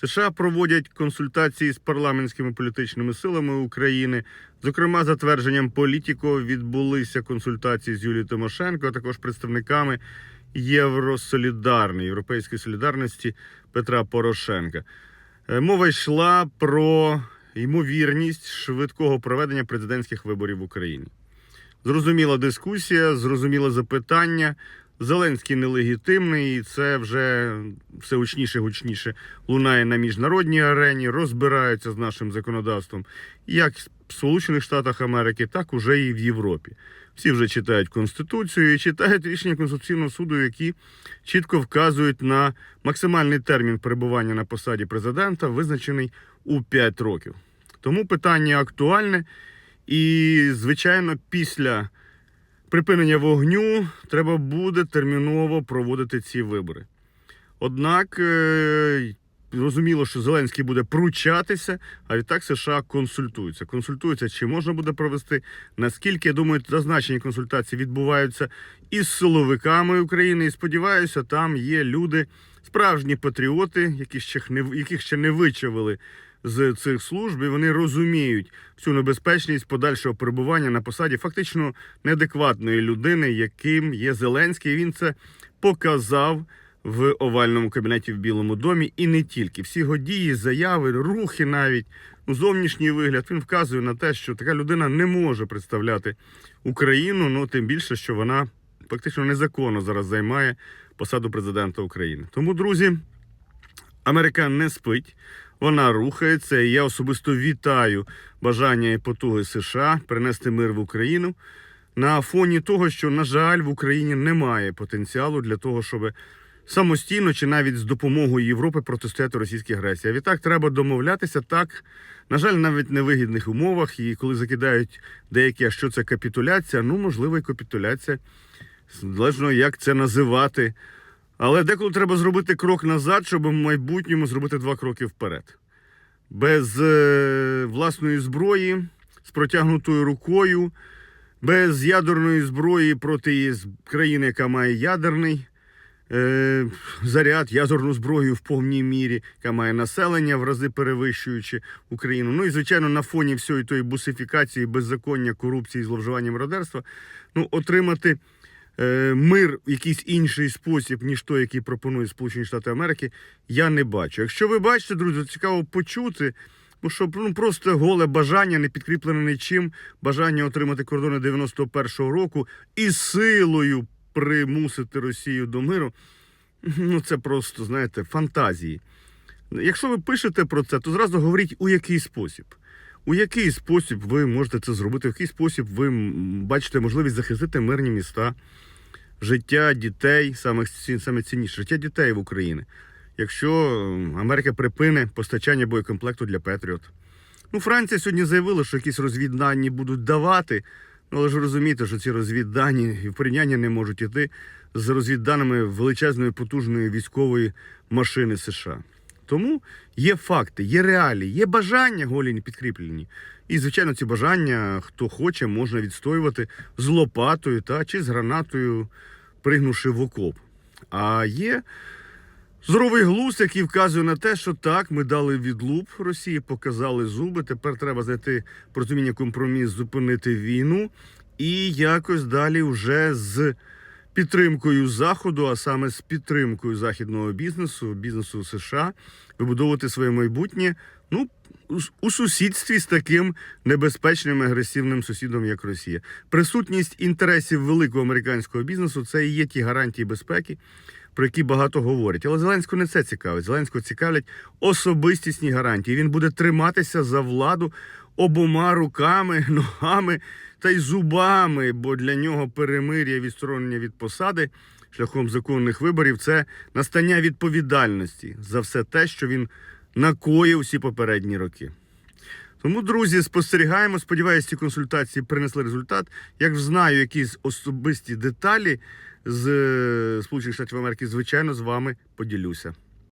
США проводять консультації з парламентськими політичними силами України. Зокрема, за твердженням політико відбулися консультації з Юлією Тимошенко, а також представниками Євросолідарної Європейської солідарності Петра Порошенка. Е, Мова йшла про ймовірність швидкого проведення президентських виборів в Україні. Зрозуміла дискусія, зрозуміле запитання. Зеленський нелегітимний, і це вже все гучніше, гучніше лунає на міжнародній арені, розбираються з нашим законодавством, як в Сполучених Штатах Америки, так уже і в Європі. Всі вже читають Конституцію і читають рішення Конституційного суду, які чітко вказують на максимальний термін перебування на посаді президента, визначений у 5 років. Тому питання актуальне, і, звичайно, після припинення вогню треба буде терміново проводити ці вибори. Однак зрозуміло, що Зеленський буде пручатися, а відтак США консультуються. Консультуються, чи можна буде провести, наскільки я думаю, зазначені консультації відбуваються із силовиками України. І сподіваюся, там є люди, справжні патріоти, які ще не яких ще не вичавили з цих служб, і вони розуміють всю небезпечність подальшого перебування на посаді фактично неадекватної людини, яким є Зеленський. Він це показав в овальному кабінеті в Білому домі, і не тільки всі його дії, заяви, рухи, навіть ну, зовнішній вигляд. Він вказує на те, що така людина не може представляти Україну. Ну тим більше, що вона фактично незаконно зараз займає посаду президента України. Тому, друзі, Америка не спить. Вона рухається, і я особисто вітаю бажання і потуги США принести мир в Україну на фоні того, що, на жаль, в Україні немає потенціалу для того, щоб самостійно чи навіть з допомогою Європи протистояти російській агресії. А відтак треба домовлятися так, на жаль, навіть в невигідних умовах. І коли закидають деякі, а що це капітуляція, ну можливо, і капітуляція, залежно як це називати. Але деколи треба зробити крок назад, щоб в майбутньому зробити два кроки вперед. Без е, власної зброї, з протягнутою рукою, без ядерної зброї проти країни, яка має ядерний е, заряд, ядерну зброю в повній мірі, яка має населення в рази перевищуючи Україну. Ну і звичайно, на фоні всієї тої бусифікації, беззаконня, корупції, зловживання мародерства, ну, отримати е, мир в якийсь інший спосіб, ніж той, який пропонує Сполучені Штати Америки, я не бачу. Якщо ви бачите, друзі, цікаво почути. Ну, що ну, просто голе бажання, не підкріплене нічим, бажання отримати кордони 91-го року і силою примусити Росію до миру. Ну, це просто, знаєте, фантазії. Якщо ви пишете про це, то зразу говоріть, у який спосіб. У який спосіб ви можете це зробити, в який спосіб ви бачите можливість захистити мирні міста, життя дітей, саме, саме цінніше, життя дітей в Україні. Якщо Америка припине постачання боєкомплекту для Петріот. Ну, Франція сьогодні заявила, що якісь розвіддані будуть давати. Ну, але ж ви розумієте, що ці розвіддані і в порівняння не можуть іти з розвідданими величезної потужної військової машини США. Тому є факти, є реалії, є бажання голі не підкріплені. І, звичайно, ці бажання, хто хоче, можна відстоювати з лопатою та чи з гранатою, пригнувши в окоп. А є здоровий глузд, який вказує на те, що так, ми дали відлуп Росії, показали зуби. Тепер треба знайти порозуміння компроміс, зупинити війну і якось далі вже з підтримкою Заходу, а саме з підтримкою західного бізнесу, бізнесу США, вибудовувати своє майбутнє. Ну, у- сусідстві з таким небезпечним агресивним сусідом, як Росія. Присутність інтересів великого американського бізнесу це і є ті гарантії безпеки, про які багато говорять. Але Зеленського не це цікавить. Зеленського цікавлять особистісні гарантії. Він буде триматися за владу обома руками, ногами та й зубами, бо для нього перемир'я відсторонення від посади шляхом законних виборів це настання відповідальності за все те, що він накоїв всі попередні роки. Тому, друзі, спостерігаємо. Сподіваюся, ці консультації принесли результат. Як знаю якісь особисті деталі з е, Сполучених Штатів Америки, звичайно, з вами поділюся.